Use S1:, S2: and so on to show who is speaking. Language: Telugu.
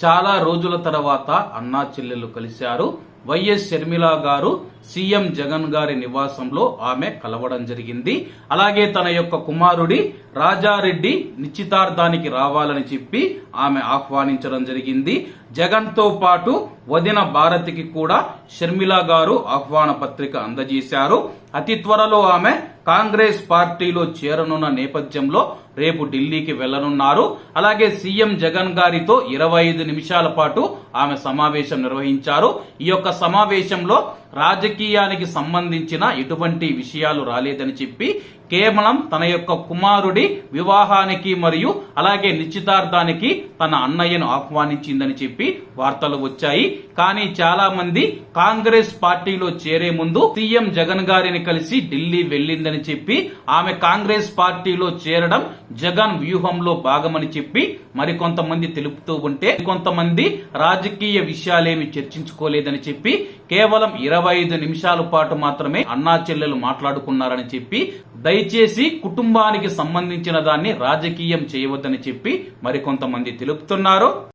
S1: చాలా రోజుల తర్వాత అన్నా చెల్లెలు కలిశారు. వైఎస్ షర్మిల గారు సీఎం జగన్ గారి నివాసంలో ఆమె కలవడం జరిగింది. అలాగే తన యొక్క కుమారుడి రాజారెడ్డి నిశ్చితార్థానికి రావాలని చెప్పి ఆమె ఆహ్వానించడం జరిగింది. జగన్తో పాటు వదిన భారతికి కూడా షర్మిల గారు ఆహ్వాన పత్రిక అందజేశారు. అతి త్వరలో ఆమె కాంగ్రెస్ పార్టీలో చేరనున్న నేపథ్యంలో రేపు ఢిల్లీకి వెళ్ళనున్నారు. అలాగే సీఎం జగన్ గారితో ఇరవై ఐదు నిమిషాల పాటు ఆమె సమావేశం నిర్వహించారు. ఈ యొక్క సమావేశంలో రాజకీయానికి సంబంధించిన ఎటువంటి విషయాలు రాలేదని చెప్పి కేవలం తన యొక్క కుమారుడి వివాహానికి మరియు అలాగే నిశ్చితార్థానికి తన అన్నయ్యను ఆహ్వానించిందని చెప్పి వార్తలు వచ్చాయి. కానీ చాలా మంది కాంగ్రెస్ పార్టీలో చేరే ముందు సీఎం జగన్ గారిని కలిసి ఢిల్లీ వెళ్ళిందని చెప్పి ఆమె కాంగ్రెస్ పార్టీలో చేరడం జగన్ వ్యూహంలో భాగమని చెప్పి మరికొంతమంది తెలుపుతూ ఉంటే కొంతమంది రాజకీయ విషయాలేమి చర్చించుకోలేదని చెప్పి కేవలం ఇరవై ఇరవై ఐదు నిమిషాల పాటు మాత్రమే అన్నా చెల్లెలు మాట్లాడుకున్నారని చెప్పి దయచేసి కుటుంబానికి సంబంధించిన దాన్ని రాజకీయం చేయవద్దని చెప్పి మరికొంతమంది తెలుపుతున్నారు.